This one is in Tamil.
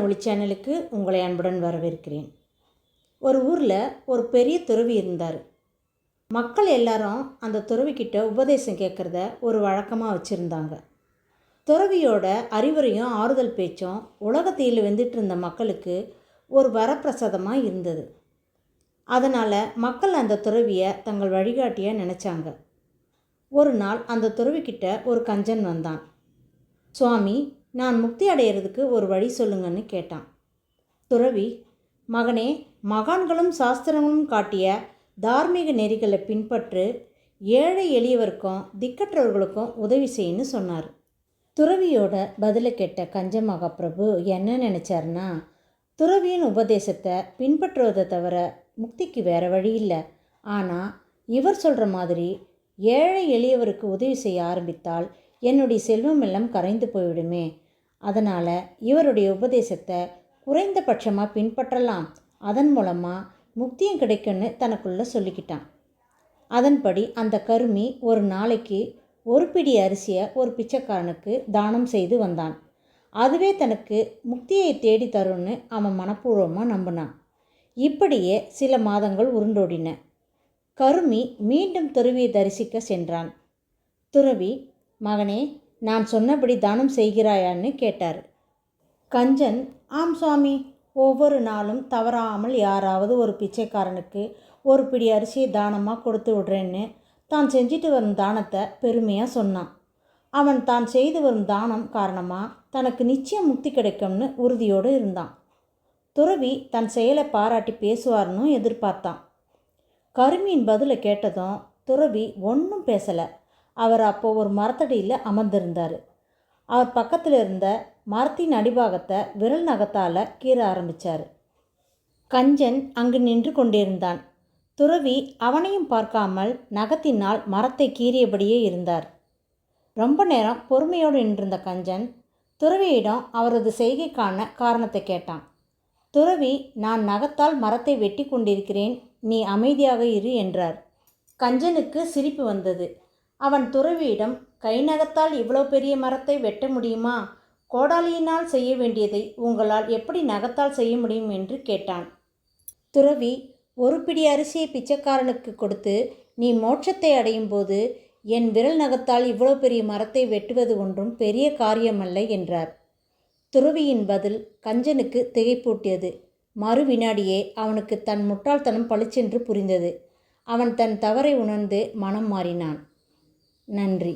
ஒளி சேனலுக்கு உங்களை அன்புடன் வரவேற்கிறேன். ஒரு ஊரில் ஒரு பெரிய துறவி இருந்தார். மக்கள் எல்லாரும் அந்த துறவிக்கிட்ட உபதேசம் கேட்குறத ஒரு வழக்கமாக வச்சுருந்தாங்க. துறவியோட அறிவுரையும் ஆறுதல் பேச்சும் உலகத்தில் வெந்துட்டு இருந்த மக்களுக்கு ஒரு வரப்பிரசாதமாக இருந்தது. அதனால் மக்கள் அந்த துறவியை தங்கள் வழிகாட்டியாக நினச்சாங்க. ஒரு நாள் அந்த துறவிக்கிட்ட ஒரு கஞ்சன் வந்தான். சுவாமி நான் முக்தி அடையிறதுக்கு ஒரு வழி சொல்லுங்கன்னு கேட்டான். துறவி மகனே மகான்களும் சாஸ்திரங்களும் காட்டிய தார்மீக நெறிகளை பின்பற்று ஏழை எளியவருக்கும் திக்கற்றவர்களுக்கும் உதவி செய்யுன்னு சொன்னார். துறவியோட பதிலை கேட்ட கஞ்ச மகாபிரபு என்ன நினச்சாருன்னா துறவியின் உபதேசத்தை பின்பற்றுவதை தவிர முக்திக்கு வேறு வழி இல்லை. ஆனால் இவர் சொல்கிற மாதிரி ஏழை எளியவருக்கு உதவி செய்ய ஆரம்பித்தால் என்னுடைய செல்வம் எல்லாம் கரைந்து போய்விடுமே அதனால் இவருடைய உபதேசத்தை குறைந்தபட்சமாக பின்பற்றலாம். அதன் மூலமாக முக்தியும் கிடைக்கும்னு தனக்குள்ளே சொல்லிக்கிட்டான். அதன்படி அந்த கருமி ஒரு நாளைக்கு ஒரு பிடி அரிசியை ஒரு பிச்சைக்காரனுக்கு தானம் செய்து வந்தான். அதுவே தனக்கு முக்தியை தேடி தரும்னு அவன் மனப்பூர்வமாக நம்பினான். இப்படியே சில மாதங்கள் உருண்டோடின. கருமி மீண்டும் துறவியை தரிசிக்க சென்றான். துறவி மகனே நான் சொன்னபடி தானம் செய்கிறாயான்னு கேட்டார். கஞ்சன் ஆம் சுவாமி. ஒவ்வொரு நாளும் தவறாமல் யாராவது ஒரு பிச்சைக்காரனுக்கு ஒரு பிடி அரிசியை தானமாக கொடுத்து விடுறேன்னு தான் செஞ்சுட்டு வரும் தானத்தை பெருமையாக சொன்னான். அவன் தான் செய்து வரும் தானம் காரணமாக தனக்கு நிச்சயம் முக்தி கிடைக்கும்னு உறுதியோடு இருந்தான். துறவி தன் செயலை பாராட்டி பேசுவார்னு எதிர்பார்த்தான். கருமியின் பதிலை கேட்டதும் துறவி ஒன்றும் பேசலை. அவர் அப்போ ஒரு மரத்தடியில் அமர்ந்திருந்தார். அவர் பக்கத்தில் இருந்த மரத்தின் அடிபாகத்தை விரல் நகத்தால் கீற ஆரம்பித்தார் கஞ்சன் அங்கு நின்று கொண்டிருந்தான். துறவி அவனையும் பார்க்காமல் நகத்தினால் மரத்தை கீறியபடியே இருந்தார். ரொம்ப நேரம் பொறுமையோடு நின்றிருந்த கஞ்சன் துறவியிடம் அவரது செய்கைக்கான காரணத்தை கேட்டான். துறவி நான் நகத்தால் மரத்தை வெட்டி கொண்டிருக்கிறேன். நீ அமைதியாக இரு என்றார். கஞ்சனுக்கு சிரிப்பு வந்தது. அவன் துறவியிடம் கை நகத்தால் இவ்வளோ பெரிய மரத்தை வெட்ட முடியுமா? கோடாலியினால் செய்ய வேண்டியதை உங்களால் எப்படி நகத்தால் செய்ய முடியும்? என்று கேட்டான். துறவி ஒரு பிடி அரிசியை பிச்சைக்காரனுக்கு கொடுத்து நீ மோட்சத்தை அடையும் போது என் விரல் நகத்தால் இவ்வளோ பெரிய மரத்தை வெட்டுவது ஒன்றும் பெரிய காரியமல்ல என்றார். துறவியின் பதில் கஞ்சனுக்கு திகைப்பூட்டியது. மறு வினாடியே அவனுக்கு தன் முட்டாள்தனம் பளிச்சென்று புரிந்தது. அவன் தன் தவறை உணர்ந்து மனம் மாறினான். நன்றி.